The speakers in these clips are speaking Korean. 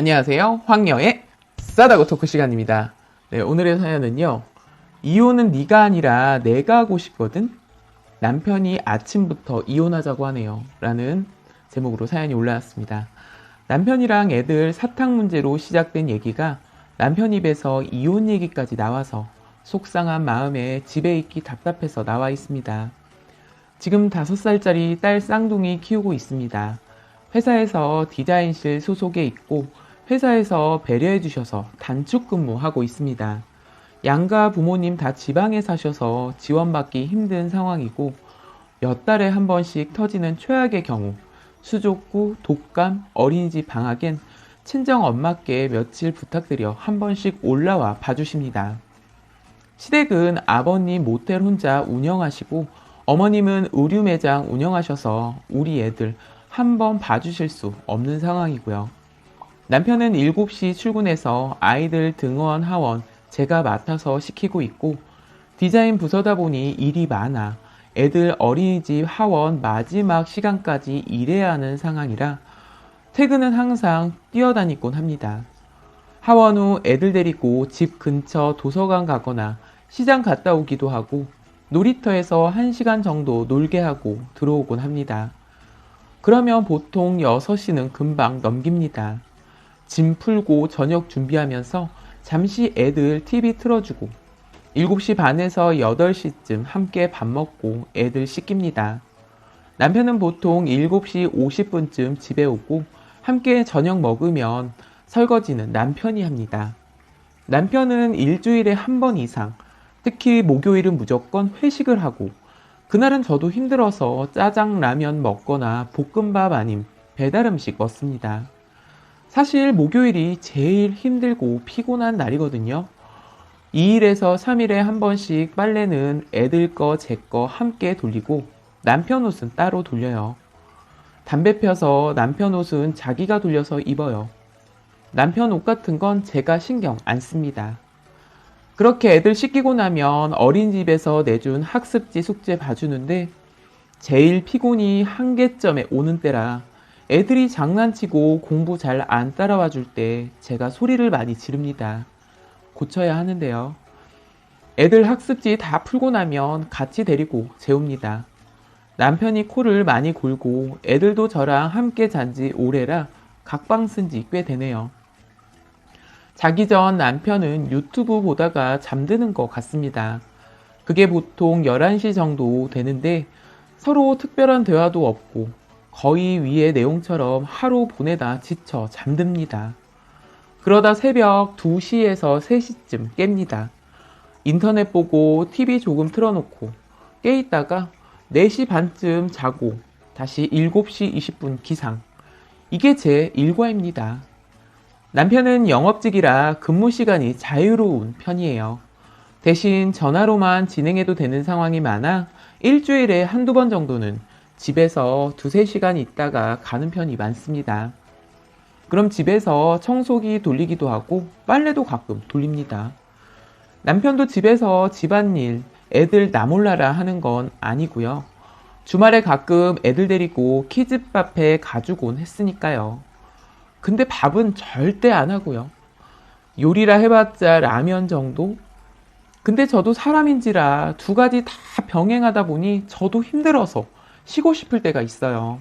안녕하세요. 황여의 싸다고 토크 시간입니다. 네, 오늘의 사연은요. 이혼은 네가 아니라 내가 하고 싶거든. 남편이 아침부터 이혼하자고 하네요. 라는 제목으로 사연이 올라왔습니다. 남편이랑 애들 사탕 문제로 시작된 얘기가 남편 입에서 이혼 얘기까지 나와서 속상한 마음에 집에 있기 답답해서 나와 있습니다. 지금 다섯 살짜리 딸 쌍둥이 키우고 있습니다. 회사에서 디자인실 소속에 있고 회사에서 배려해 주셔서 단축 근무하고 있습니다. 양가 부모님 다 지방에 사셔서 지원받기 힘든 상황이고 몇 달에 한 번씩 터지는 최악의 경우 수족구, 독감, 어린이집 방학엔 친정 엄마께 며칠 부탁드려 한 번씩 올라와 봐주십니다. 시댁은 아버님 모텔 혼자 운영하시고 어머님은 의류 매장 운영하셔서 우리 애들 한 번 봐주실 수 없는 상황이고요. 남편은 7시 출근해서 아이들 등원 하원 제가 맡아서 시키고 있고 디자인 부서다 보니 일이 많아 애들 어린이집 하원 마지막 시간까지 일해야 하는 상황이라 퇴근은 항상 뛰어다니곤 합니다. 하원 후 애들 데리고 집 근처 도서관 가거나 시장 갔다 오기도 하고 놀이터에서 1시간 정도 놀게 하고 들어오곤 합니다. 그러면 보통 6시는 금방 넘깁니다. 짐 풀고 저녁 준비하면서 잠시 애들 TV 틀어주고 7시 반에서 8시쯤 함께 밥 먹고 애들 씻깁니다. 남편은 보통 7시 50분쯤 집에 오고 함께 저녁 먹으면 설거지는 남편이 합니다. 남편은 일주일에 한 번 이상, 특히 목요일은 무조건 회식을 하고 그날은 저도 힘들어서 짜장 라면 먹거나 볶음밥 아님 배달 음식 먹습니다. 사실 목요일이 제일 힘들고 피곤한 날이거든요. 2일에서 3일에 한 번씩 빨래는 애들 거, 제 거 함께 돌리고 남편 옷은 따로 돌려요. 담배 펴서 남편 옷은 자기가 돌려서 입어요. 남편 옷 같은 건 제가 신경 안 씁니다. 그렇게 애들 씻기고 나면 어린이집에서 내준 학습지 숙제 봐주는데 제일 피곤이 한계점에 오는 때라 애들이 장난치고 공부 잘 안 따라와 줄 때 제가 소리를 많이 지릅니다. 고쳐야 하는데요. 애들 학습지 다 풀고 나면 같이 데리고 재웁니다. 남편이 코를 많이 골고 애들도 저랑 함께 잔 지 오래라 각방 쓴 지 꽤 되네요. 자기 전 남편은 유튜브 보다가 잠드는 것 같습니다. 그게 보통 11시 정도 되는데 서로 특별한 대화도 없고 거의 위의 내용처럼 하루 보내다 지쳐 잠듭니다. 그러다 새벽 2시에서 3시쯤 깹니다. 인터넷 보고 TV 조금 틀어놓고 깨 있다가 4시 반쯤 자고 다시 7시 20분 기상. 이게 제 일과입니다. 남편은 영업직이라 근무 시간이 자유로운 편이에요. 대신 전화로만 진행해도 되는 상황이 많아 일주일에 한두 번 정도는 집에서 두세 시간 있다가 가는 편이 많습니다. 그럼 집에서 청소기 돌리기도 하고 빨래도 가끔 돌립니다. 남편도 집에서 집안일, 애들 나몰라라 하는 건 아니고요. 주말에 가끔 애들 데리고 키즈 카페 가주곤 했으니까요. 근데 밥은 절대 안 하고요. 요리라 해봤자 라면 정도? 근데 저도 사람인지라 두 가지 다 병행하다 보니 저도 힘들어서 쉬고 싶을 때가 있어요.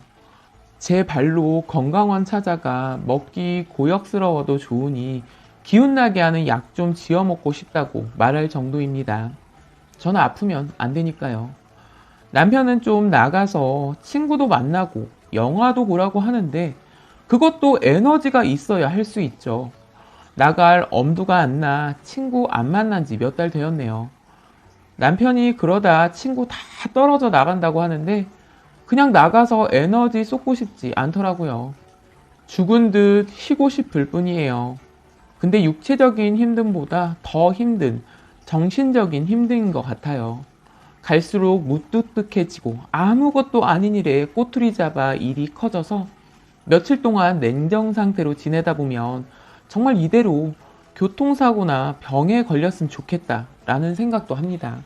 제 발로 건강원 찾아가 먹기 고역스러워도 좋으니 기운나게 하는 약 좀 지어 먹고 싶다고 말할 정도입니다. 저는 아프면 안 되니까요. 남편은 좀 나가서 친구도 만나고 영화도 보라고 하는데 그것도 에너지가 있어야 할 수 있죠. 나갈 엄두가 안 나 친구 안 만난 지 몇 달 되었네요. 남편이 그러다 친구 다 떨어져 나간다고 하는데 그냥 나가서 에너지 쏟고 싶지 않더라고요. 죽은 듯 쉬고 싶을 뿐이에요. 근데 육체적인 힘듦보다 더 힘든 정신적인 힘든 것 같아요. 갈수록 무뚝뚝해지고 아무것도 아닌 일에 꼬투리 잡아 일이 커져서 며칠 동안 냉정 상태로 지내다 보면 정말 이대로 교통사고나 병에 걸렸으면 좋겠다라는 생각도 합니다.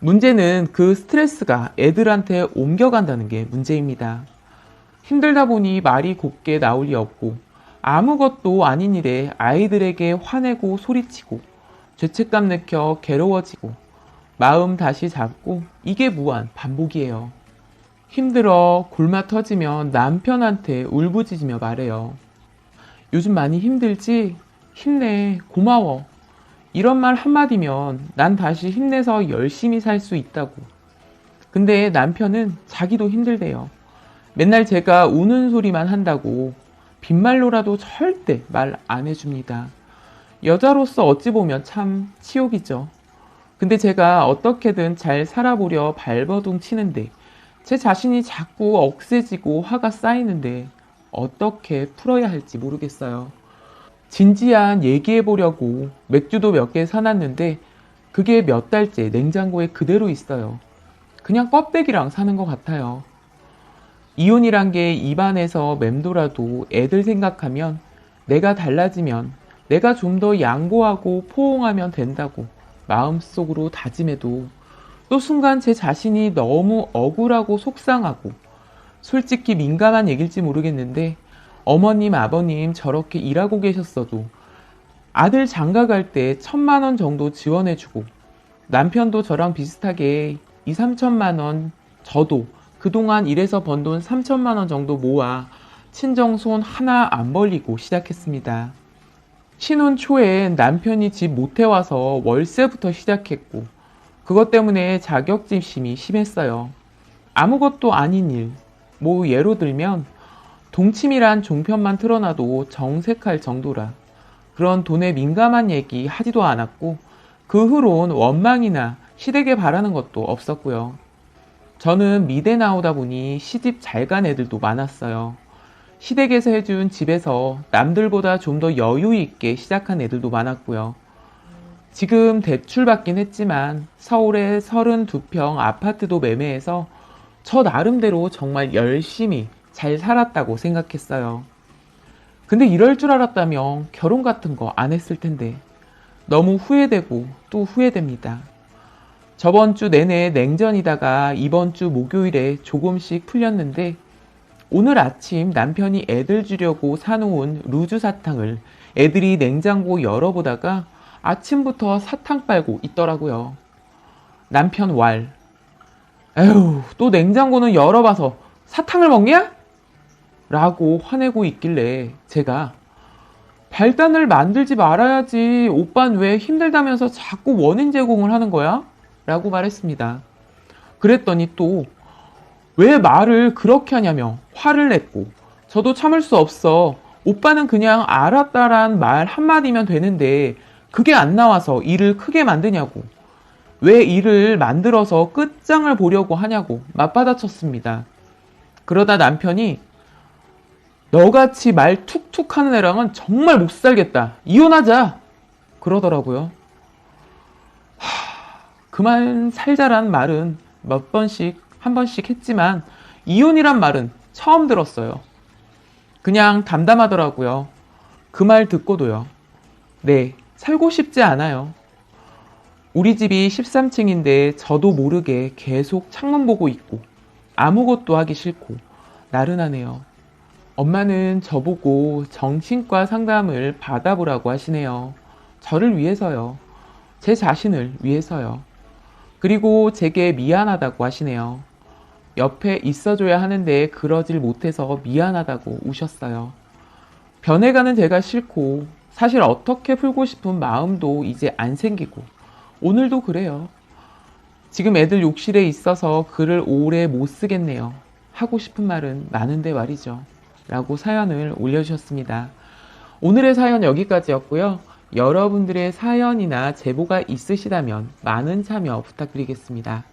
문제는 그 스트레스가 애들한테 옮겨간다는 게 문제입니다. 힘들다 보니 말이 곱게 나올 리 없고 아무것도 아닌 일에 아이들에게 화내고 소리치고 죄책감 느껴 괴로워지고 마음 다시 잡고 이게 무한 반복이에요. 힘들어 골마 터지면 남편한테 울부짖으며 말해요. 요즘 많이 힘들지? 힘내. 고마워. 이런 말 한마디면 난 다시 힘내서 열심히 살 수 있다고. 근데 남편은 자기도 힘들대요. 맨날 제가 우는 소리만 한다고 빈말로라도 절대 말 안 해줍니다. 여자로서 어찌 보면 참 치욕이죠. 근데 제가 어떻게든 잘 살아보려 발버둥 치는데 제 자신이 자꾸 억세지고 화가 쌓이는데 어떻게 풀어야 할지 모르겠어요. 진지한 얘기해 보려고 맥주도 몇 개 사놨는데 그게 몇 달째 냉장고에 그대로 있어요. 그냥 껍데기랑 사는 것 같아요. 이혼이란 게 입안에서 맴돌아도 애들 생각하면 내가 달라지면 내가 좀 더 양보하고 포옹하면 된다고 마음속으로 다짐해도 또 순간 제 자신이 너무 억울하고 속상하고 솔직히 민감한 얘기일지 모르겠는데 어머님, 아버님 저렇게 일하고 계셨어도 아들 장가 갈 때 천만 원 정도 지원해주고 남편도 저랑 비슷하게 2, 3천만 원 저도 그동안 일해서 번 돈 3천만 원 정도 모아 친정 손 하나 안 벌리고 시작했습니다. 신혼 초에 남편이 집 못 해 와서 월세부터 시작했고 그것 때문에 자격지심이 심했어요. 아무것도 아닌 일. 뭐 예로 들면 동침이란 종편만 틀어놔도 정색할 정도라 그런 돈에 민감한 얘기 하지도 않았고 그 후론 원망이나 시댁에 바라는 것도 없었고요. 저는 미대 나오다 보니 시집 잘 간 애들도 많았어요. 시댁에서 해준 집에서 남들보다 좀 더 여유 있게 시작한 애들도 많았고요. 지금 대출 받긴 했지만 서울에 32평 아파트도 매매해서 저 나름대로 정말 열심히 잘 살았다고 생각했어요. 근데 이럴 줄 알았다면 결혼 같은 거 안 했을 텐데 너무 후회되고 또 후회됩니다. 저번 주 내내 냉전이다가 이번 주 목요일에 조금씩 풀렸는데 오늘 아침 남편이 애들 주려고 사놓은 루즈 사탕을 애들이 냉장고 열어보다가 아침부터 사탕 빨고 있더라고요. 남편 왈. 에휴, 또 냉장고는 열어봐서 사탕을 먹냐? 라고 화내고 있길래 제가 발단을 만들지 말아야지. 오빤 왜 힘들다면서 자꾸 원인 제공을 하는 거야? 라고 말했습니다. 그랬더니 또 왜 말을 그렇게 하냐며 화를 냈고 저도 참을 수 없어. 오빠는 그냥 알았다란 말 한마디면 되는데 그게 안 나와서 일을 크게 만드냐고. 왜 일을 만들어서 끝장을 보려고 하냐고 맞받아쳤습니다. 그러다 남편이 너같이 말 툭툭 하는 애랑은 정말 못 살겠다. 이혼하자. 그러더라고요. 하, 그만 살자란 말은 몇 번씩, 한 번씩 했지만, 이혼이란 말은 처음 들었어요. 그냥 담담하더라고요. 그 말 듣고도요. 네, 살고 싶지 않아요. 우리 집이 13층인데 저도 모르게 계속 창문 보고 있고, 아무것도 하기 싫고, 나른하네요. 엄마는 저보고 정신과 상담을 받아보라고 하시네요. 저를 위해서요. 제 자신을 위해서요. 그리고 제게 미안하다고 하시네요. 옆에 있어줘야 하는데 그러질 못해서 미안하다고 우셨어요. 변해가는 제가 싫고 사실 어떻게 풀고 싶은 마음도 이제 안 생기고 오늘도 그래요. 지금 애들 욕실에 있어서 글을 오래 못 쓰겠네요. 하고 싶은 말은 많은데 말이죠. 라고 사연을 올려주셨습니다. 오늘의 사연 여기까지였고요. 여러분들의 사연이나 제보가 있으시다면 많은 참여 부탁드리겠습니다.